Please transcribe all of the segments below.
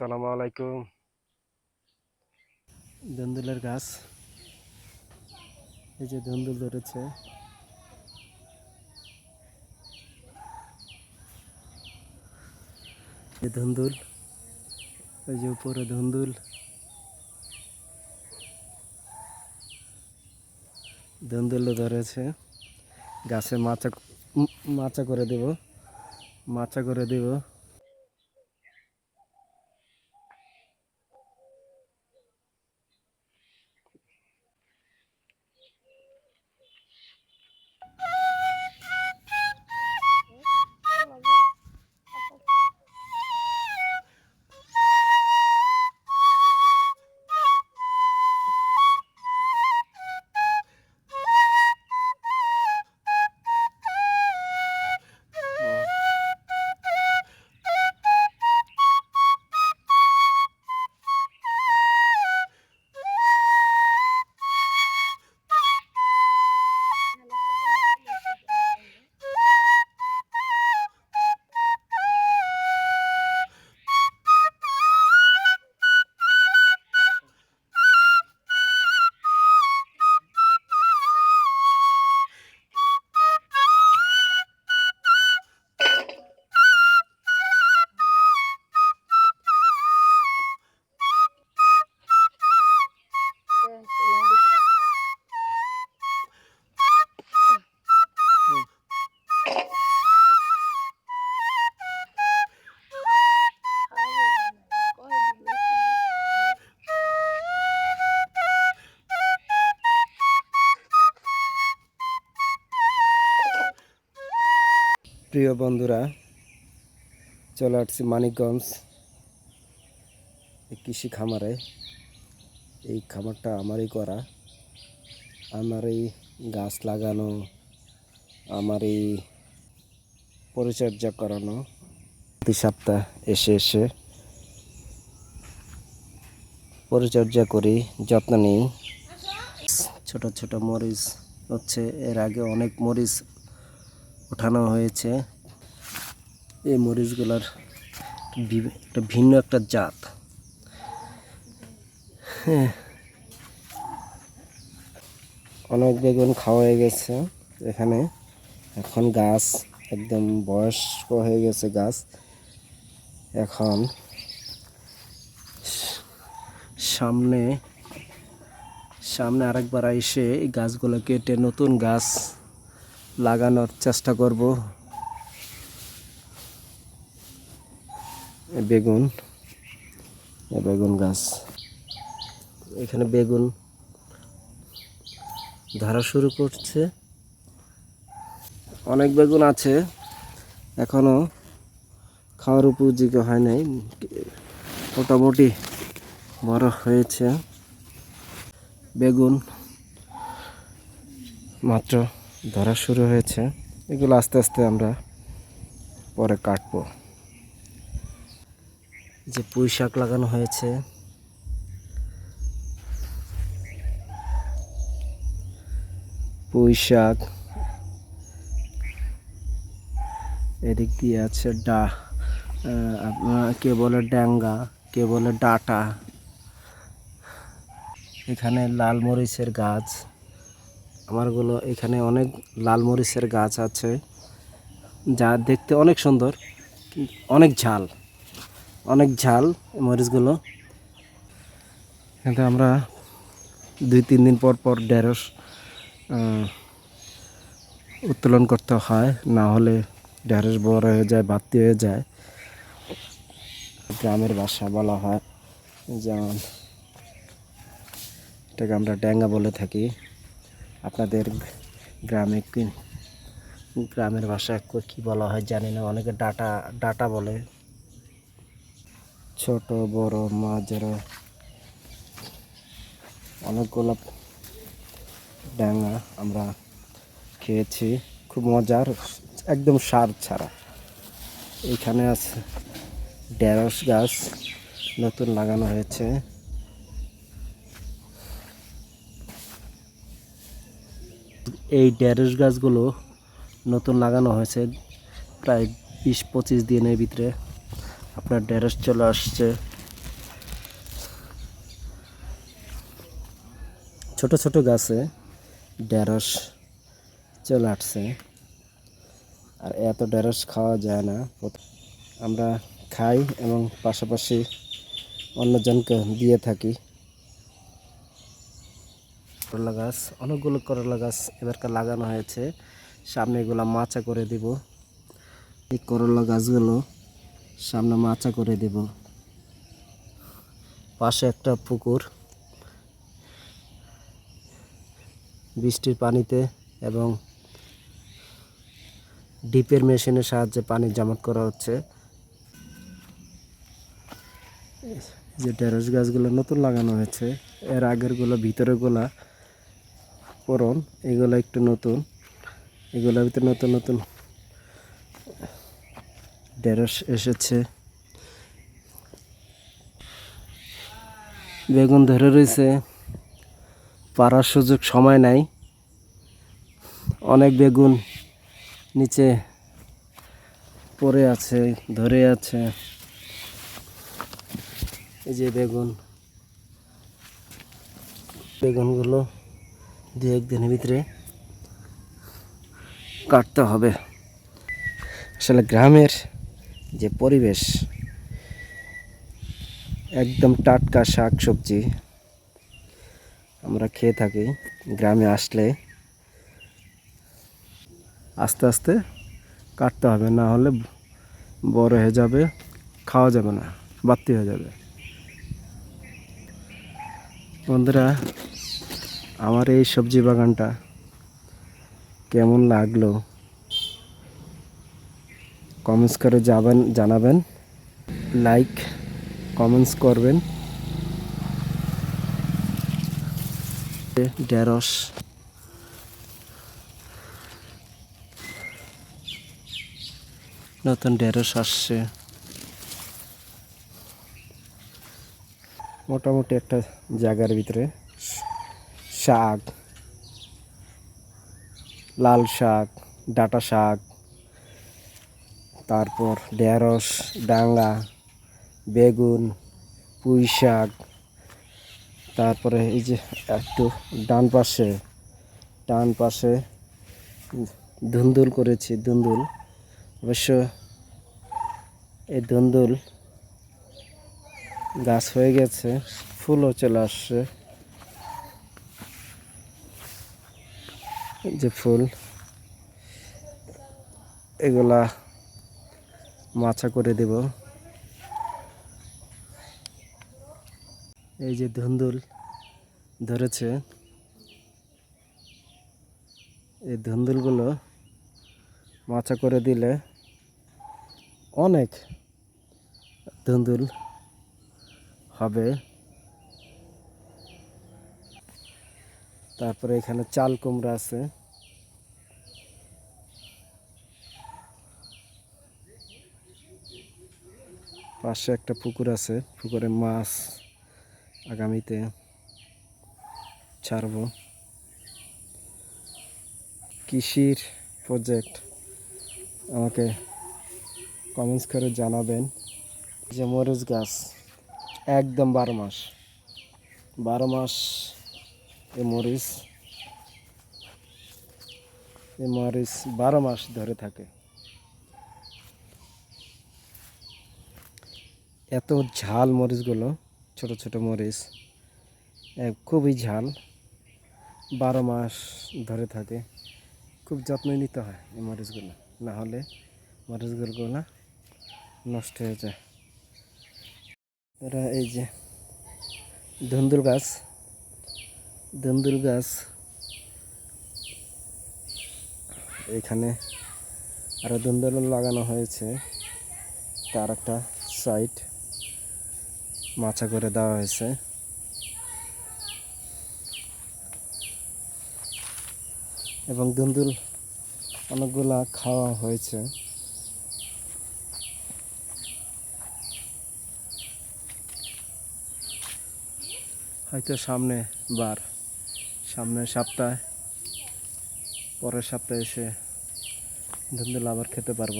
আসসালামু আলাইকুম। ধুন্দুলের গাছ। এই যে ধুন্দুল ধরেছে। ধুন্দুল ওই যে উপরে ধুন্দুল। ধুন্দুল ধরেছে। গাছে মাচা মাচা করে দেব। মাচা করে দেব। প্রিয় বন্ধুরা, চলে আসছি মানিকগঞ্জ কৃষি খামারে। এই খামারটা আমারই করা। আমার এই গাছ লাগানো আমার এই পরিচর্যা করানো। প্রতি সপ্তাহ এসে এসে পরিচর্যা করি, যত্ন নিই। ছোট ছোট মরিচ হচ্ছে, এর আগে অনেক মরিচ ওঠানো হয়েছে। এই মরিচগুলোর একটা ভিন্ন একটা জাত। হ্যাঁ। অনেক বেগুন খাওয়া হয়ে গেছে এখানে। এখন গাছ একদম বয়স্ক হয়ে গেছে গাছ। এখন সামনে সামনে আরেকবার এসে এই গাছগুলো কেটে নতুন গাছ লাগানোর চেষ্টা করব। বেগুন বেগুন গাছ। এখানে বেগুন ধরা শুরু করছে। অনেক বেগুন আছে, এখনও খাওয়ার উপযোগী হয় নাই। মোটামুটি বড় হয়েছে। বেগুন মাত্র ধরা শুরু হয়েছে। এগুলো আস্তে আস্তে আমরা পরে কাটবো। যে পুঁই শাক লাগানো হয়েছে। পুঁই শাক। এদিক দিয়ে আছে ডা কে বলে ড্যাঙ্গা, কে বলে ডাটা। এখানে লাল মরিচের গাছ। আমারগুলো এখানে অনেক লাল মরিচের গাছ আছে, যা দেখতে অনেক সুন্দর, অনেক ঝাল অনেক ঝাল মরিচগুলো। কিন্তু আমরা দুই তিন দিন পর পর ঢেঁড়স উত্তোলন করতে হয়, না হলে ঢেঁড়স বড় হয়ে যায়, বাড়তি হয়ে যায়। গ্রামের বাসা বলা হয়, যেমন এটাকে আমরা ড্যাঙ্গা বলে থাকি। আপনাদের গ্রামে গ্রামের ভাষায় কো- বলা হয় জানি না, অনেকে ডাটা ডাটা বলে। ছোট, বড় মাঝেরও অনেকগুলো ডাঙা আমরা খেয়েছি। খুব মজার, একদম সার ছাড়া। এখানে আছে ঢেঁড়স গাছ নতুন লাগানো হয়েছে। এই ঢ্যাঁড়স গাছগুলো নতুন লাগানো হয়েছে। প্রায় বিশ পঁচিশ দিনের ভিতরে আপনার ঢ্যাঁড়স চলে আসছে। ছোট ছোট গাছে ঢ্যাঁড়স চলে আসছে। আর এত ঢ্যাঁড়স খাওয়া যায় না। আমরা খাই এবং পাশাপাশি অন্যজনকে দিয়ে থাকি। করলা গাছ, অনেকগুলো করলা গাছ এবারকার লাগানো হয়েছে। সামনে এগুলো মাচা করে দিব। এই করলা গাছগুলো সামনে মাচা করে দিব। পাশে একটা পুকুর। বৃষ্টির পানিতে এবং ডিপের মেশিনের সাহায্যে পানি জমাট করা হচ্ছে। যে ঢেঁড়স গাছগুলো নতুন লাগানো হয়েছে। এর আগেরগুলো ভিতরেগুলা পুরন এগুলো একটু নতুন, এগুলোর ভিতরে নতুন নতুন ঢেঁড়স এসেছে। বেগুন ধরে রয়েছে পারার সুযোগ সময় নাই। অনেক বেগুন নিচে পড়ে আছে, ধরে আছে। এই যে বেগুন, বেগুনগুলো দু একদিনের ভিতরে কাটতে হবে। আসলে গ্রামের যে পরিবেশ, একদম টাটকা শাক সবজি আমরা খেয়ে থাকি। গ্রামে আসলে আস্তে আস্তে কাটতে হবে, না হলে বড় হয়ে যাবে, খাওয়া যাবে না, বাড়তি হয়ে যাবে। বন্ধুরা আমার এই সবজি বাগানটা কেমন লাগল? কমেন্টস করে যাবেন জানাবেন। লাইক, কমেন্টস করবেন। ঢেঁড়স। নতুন ঢেঁড়স আসছে। মোটামুটি একটা জায়গার ভিতরে। শাক, লাল শাক, ডাটা শাক, তারপর ঢেঁড়স, ডাঙ্গা, বেগুন, পুঁই শাক, তারপরে এই যে একটু ডান পাশে ডান পাশে ধুন্দুল করেছি, ধুন্দুল। অবশ্য এই ধুন্দুল গাছ হয়ে গেছে, ফুলও চলে আসছে। যে ফুল, এগুলা মাছা করে দেব। এই যে ধুন্দুল ধরেছে, এই ধুন্দুলগুলো মাছা করে দিলে অনেক ধুন্দুল হবে। তারপরে এখানে চাল কুমড়া আছে। পাশে একটা পুকুর আছে, পুকুরে মাছ আগামীতে ছাড়ব। কৃষির প্রজেক্ট, আমাকে কমেন্টস করে জানাবেন যে মরিচ গাছ একদম বারো মাস বারো মাস এ মরিচ এ মরিচ বারো মাস ধরে থাকে। এত ঝাল মরিচগুলো, ছোট ছোট মরিচ খুবই ঝাল, বারো মাস ধরে থাকে। খুব যত্ন নিতে হয় এই মরিচগুলো, না হলে মরিচগুলো নষ্ট হয়ে যায়। এরা এই যে ধুন্দুল গাছ ধুন্দুল গাছ। এখানে আরও ধুন্দুল লাগানো হয়েছে। তার একটা সাইড মাচা করে দেওয়া হয়েছে। এবং ধুন্দুল অনেকগুলা খাওয়া হয়েছে। হয়তো সামনে বার। সামনের সপ্তাহে, পরের সপ্তাহে এসে ধুন্দুল আবার খেতে পারব।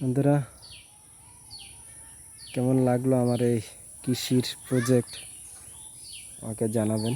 বন্ধুরা, কেমন লাগল আমার এই কৃষির প্রজেক্ট আমাকে জানাবেন।